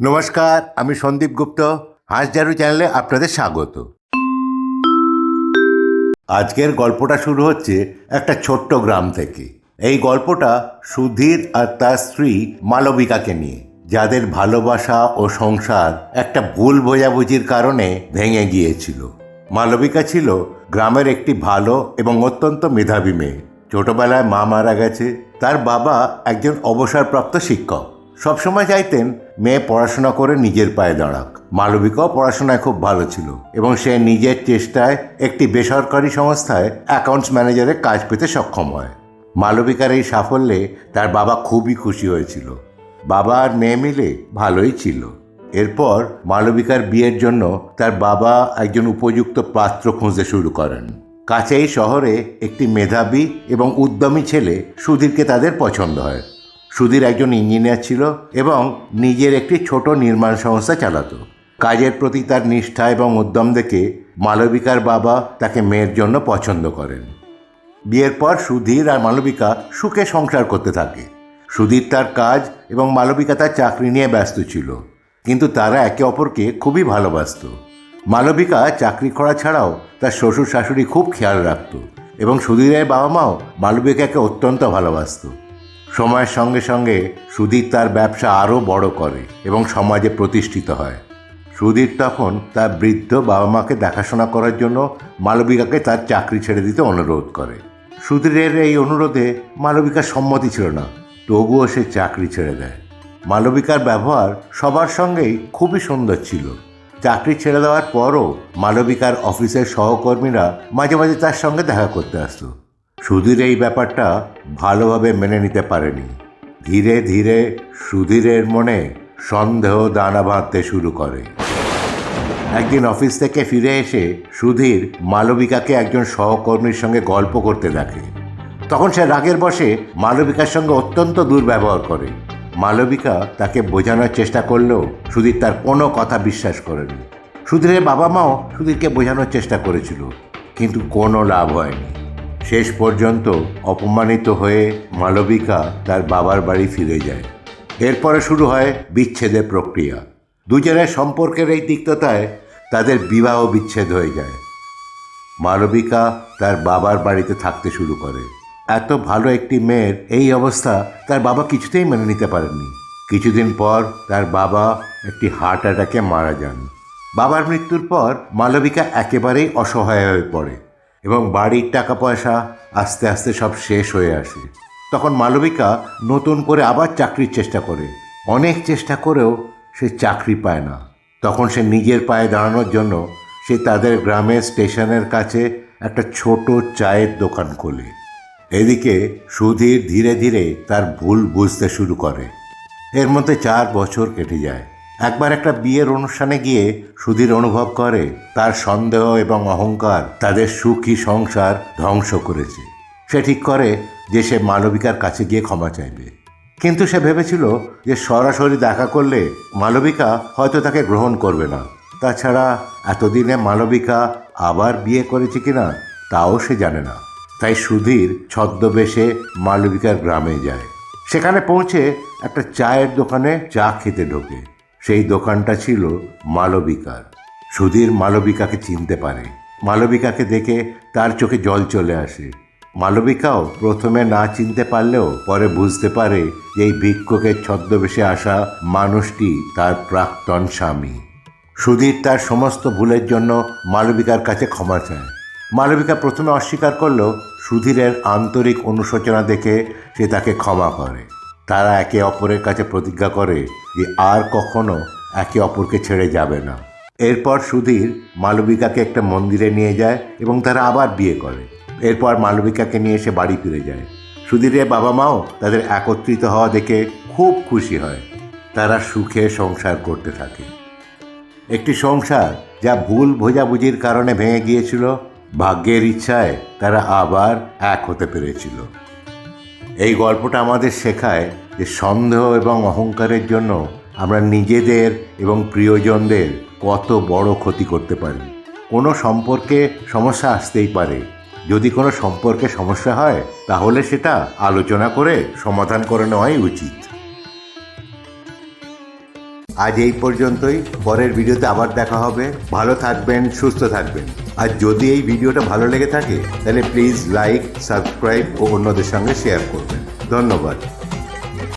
নমস্কার, আমি সন্দীপ গুপ্ত হাঁসজারু চ্যানেলে আপনাদের স্বাগত। আজকের গল্পটা শুরু হচ্ছে একটা ছোট্ট গ্রাম থেকে। এই গল্পটা সুধীর আর তার স্ত্রী মালবিকাকে নিয়ে, যাদের ভালোবাসা ও সংসার একটা ভুল বোঝাবুঝির কারণে ভেঙে গিয়েছিল। মালবিকা ছিল গ্রামের একটি ভালো এবং অত্যন্ত মেধাবী মেয়ে। ছোটবেলায় মা মারা গেছে, তার বাবা একজন অবসরপ্রাপ্ত শিক্ষক। সবসময় চাইতেন মেয়ে পড়াশোনা করে নিজের পায়ে দাঁড়াক। মালবিকাও পড়াশোনায় খুব ভালো ছিল এবং সে নিজের চেষ্টায় একটি বেসরকারি সংস্থায় অ্যাকাউন্টস ম্যানেজারের কাজ পেতে সক্ষম হয়। মালবিকার এই সাফল্যে তার বাবা খুবই খুশি হয়েছিল। বাবা আর মেয়ে মিলে ভালোই ছিল। এরপর মালবিকার বিয়ের জন্য তার বাবা একজন উপযুক্ত পাত্র খুঁজতে শুরু করেন। কাছেই শহরে একটি মেধাবী এবং উদ্যমী ছেলে সুধীরকে তাদের পছন্দ হয়। সুধীর একজন ইঞ্জিনিয়ার ছিল এবং নিজের একটি ছোট নির্মাণ সংস্থা চালাতো। কাজের প্রতি তার নিষ্ঠা এবং উদ্যম দেখে মালবিকার বাবা তাকে মেয়ের জন্য পছন্দ করেন। বিয়ের পর সুধীর আর মালবিকা সুখে সংসার করতে থাকে। সুধীর তার কাজ এবং মালবিকা তার চাকরি নিয়ে ব্যস্ত ছিল, কিন্তু তারা একে অপরকে খুবই ভালোবাসত। মালবিকা চাকরি করা ছাড়াও তার শ্বশুর শাশুড়ি খুব খেয়াল রাখত এবং সুধীরের বাবা মাও মালবিকাকে অত্যন্ত ভালোবাসত। সময়ের সঙ্গে সঙ্গে সুধীর তার ব্যবসা আরও বড় করে এবং সমাজে প্রতিষ্ঠিত হয়। সুধীর তখন তার বৃদ্ধ বাবা মাকে দেখাশোনা করার জন্য মালবিকাকে তার চাকরি ছেড়ে দিতে অনুরোধ করে। সুধীরের এই অনুরোধে মালবিকার সম্মতি ছিল না, তবুও সে চাকরি ছেড়ে দেয়। মালবিকার ব্যবহার সবার সঙ্গেই খুবই সুন্দর ছিল। চাকরি ছেড়ে দেওয়ার পরও মালবিকার অফিসের সহকর্মীরা মাঝে মাঝে তার সঙ্গে দেখা করতে আসতো। সুধীর এই ব্যাপারটা ভালোভাবে মেনে নিতে পারেনি। ধীরে ধীরে সুধীরের মনে সন্দেহ দানা বাঁধতে শুরু করে। একদিন অফিস থেকে ফিরে এসে সুধীর মালবিকাকে একজন সহকর্মীর সঙ্গে গল্প করতে দেখে তখন সে রাগের বসে মালবিকার সঙ্গে অত্যন্ত দুর্ব্যবহার করে। মালবিকা তাকে বোঝানোর চেষ্টা করলেও সুধীর তার কোনো কথা বিশ্বাস করেনি। সুধীরের বাবা মাও সুধীরকে বোঝানোর চেষ্টা করেছিল, কিন্তু কোনো লাভ হয়নি। শেষ পর্যন্ত অপমানিত হয়ে মালবিকা তার বাবার বাড়ি ফিরে যায়। এরপরে শুরু হয় বিচ্ছেদের প্রক্রিয়া। দুজনের সম্পর্কের এই তিক্ততায় তাদের বিবাহ বিচ্ছেদ হয়ে যায়। মালবিকা তার বাবার বাড়িতে থাকতে শুরু করে। এত ভালো একটি মেয়ের এই অবস্থা তার বাবা কিছুতেই মেনে নিতে পারেননি। কিছুদিন পর তার বাবা একটি হার্ট অ্যাটাকে মারা যান। বাবার মৃত্যুর পর মালবিকা একেবারেই অসহায় হয়ে পড়ে। এবং বাড়ির টাকা পয়সা আস্তে আস্তে সব শেষ হয়ে আসে। তখন মালবিকা নতুন করে আবার চাকরির চেষ্টা করে। অনেক চেষ্টা করেও সে চাকরি পায় না। তখন সে নিজের পায়ে দাঁড়ানোর জন্য সে তাদের গ্রামের স্টেশনের কাছে একটা ছোট চায়ের দোকান খোলে। এদিকে সুধীর ধীরে ধীরে তার ভুল বুঝতে শুরু করে। এর মধ্যে চার বছর কেটে যায়। একবার একটা বিয়ের অনুষ্ঠানে গিয়ে সুধীর অনুভব করে, তার সন্দেহ এবং অহংকার তাদের সুখী সংসার ধ্বংস করেছে। সে ঠিক করে যে সে মালবিকার কাছে গিয়ে ক্ষমা চাইবে। কিন্তু সে ভেবেছিল যে সরাসরি দেখা করলে মালবিকা হয়তো তাকে গ্রহণ করবে না। তাছাড়া এতদিনে মালবিকা আবার বিয়ে করেছে কিনা তাও সে জানে না। তাই সুধীর ছদ্মবেশে মালবিকার গ্রামে যায়। সেখানে পৌঁছে একটা চায়ের দোকানে চা খেতে ঢোকে। সেই দোকানটা ছিল মালবিকার। সুধীর মালবিকাকে চিনতে পারে। মালবিকাকে দেখে তার চোখে জল চলে আসে। মালবিকাও প্রথমে না চিনতে পারলেও পরে বুঝতে পারে যে এই ভিক্ষকের ছদ্মবেশে আসা মানুষটি তার প্রাক্তন স্বামী। সুধীর তার সমস্ত ভুলের জন্য মালবিকার কাছে ক্ষমা চায়। মালবিকা প্রথমে অস্বীকার করলেও সুধীরের আন্তরিক অনুশোচনা দেখে সে তাকে ক্ষমা করে। তারা একে অপরের কাছে প্রতিজ্ঞা করে যে আর কখনো একে অপরকে ছেড়ে যাবে না। এরপর সুধীর মালবিকাকে একটা মন্দিরে নিয়ে যায় এবং তারা আবার বিয়ে করে। এরপর মালবিকাকে নিয়ে এসে বাড়ি ফিরে যায়। সুধীরের বাবা মাও তাদের একত্রিত হওয়া দেখে খুব খুশি হয়। তারা সুখে সংসার করতে থাকে। একটি সংসার যা ভুল বোঝাবুঝির কারণে ভেঙে গিয়েছিল, ভাগ্যের ইচ্ছায় তারা আবার এক হতে পেরেছিল। এই গল্পটা আমাদের শেখায় যে সন্দেহ এবং অহংকারের জন্য আমরা নিজেদের এবং প্রিয়জনদের কত বড় ক্ষতি করতে পারি। কোনো সম্পর্কে সমস্যা আসতেই পারে। যদি কোনো সম্পর্কে সমস্যা হয়, তাহলে সেটা আলোচনা করে সমাধান করে নেওয়াই উচিত। আজ এই পর্যন্তই। পরের ভিডিওতে আবার দেখা হবে। ভালো থাকবেন, সুস্থ থাকবেন। আর যদি এই ভিডিওটা ভালো লেগে থাকে, তাহলে প্লিজ লাইক সাবস্ক্রাইব ও অন্যদের সঙ্গে শেয়ার করবেন। ধন্যবাদ।